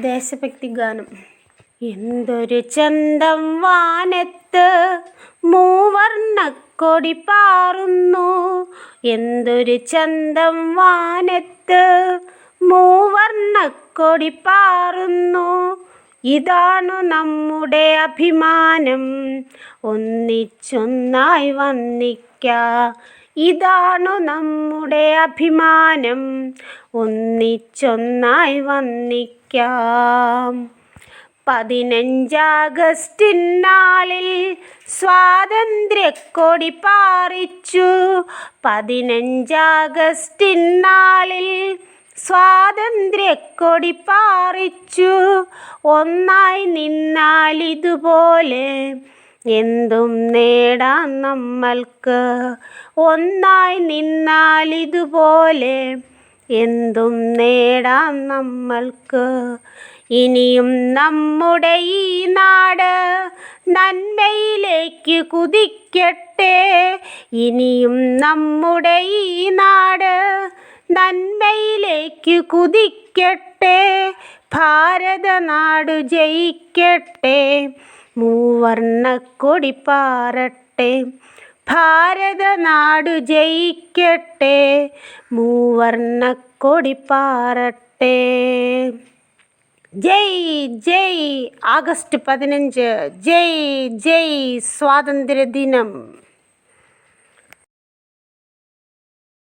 ദേശഭക്തി ഗാനം. എന്തൊരു ചന്തം വാനത്ത് മൂവർണക്കൊടി പാറുന്നു. എന്തൊരു ചന്തം വാനത്ത് മൂവർണക്കൊടി പാറുന്നു. ഇതാണു നമ്മുടെ അഭിമാനം. ഒന്നിച്ചൊന്നായി വന്നിക്ക. ഇതാണു നമ്മുടെ അഭിമാനം. ഒന്നിച്ചൊന്നായി വന്നിക്കാം പതിനഞ്ചാഗസ്റ്റിൻ നാളിൽ സ്വാതന്ത്ര്യക്കൊടി പാറിച്ചു. പതിനഞ്ചാഗസ്റ്റിൻ നാളിൽ സ്വാതന്ത്ര്യക്കൊടി പാറിച്ചു. ഒന്നായി നിന്നാൽ ഇതുപോലെ എന്തും നേടാം നമ്മൾക്ക്. ഒന്നായി നിന്നാൽ ഇതുപോലെ എന്തും നേടാം നമ്മൾക്ക്. ഇനിയും നമ്മുടെ ഈ നാട് നന്മയിലേക്ക് കുതിക്കട്ടെ. ഇനിയും നമ്മുടെ ഈ നാട് നന്മയിലേക്ക് കുതിക്കട്ടെ. ഭാരതനാട് ജയിക്കട്ടെ. മൂവർണക്കൊടി പാറട്ടെ ഭാരതനാടു ജയിക്കട്ടെ. മൂവർണക്കൊടി പാറട്ടെ ജയ് ജയ്. ആഗസ്റ്റ് പതിനഞ്ച്. ജയ് ജയ്. സ്വാതന്ത്ര്യ ദിനം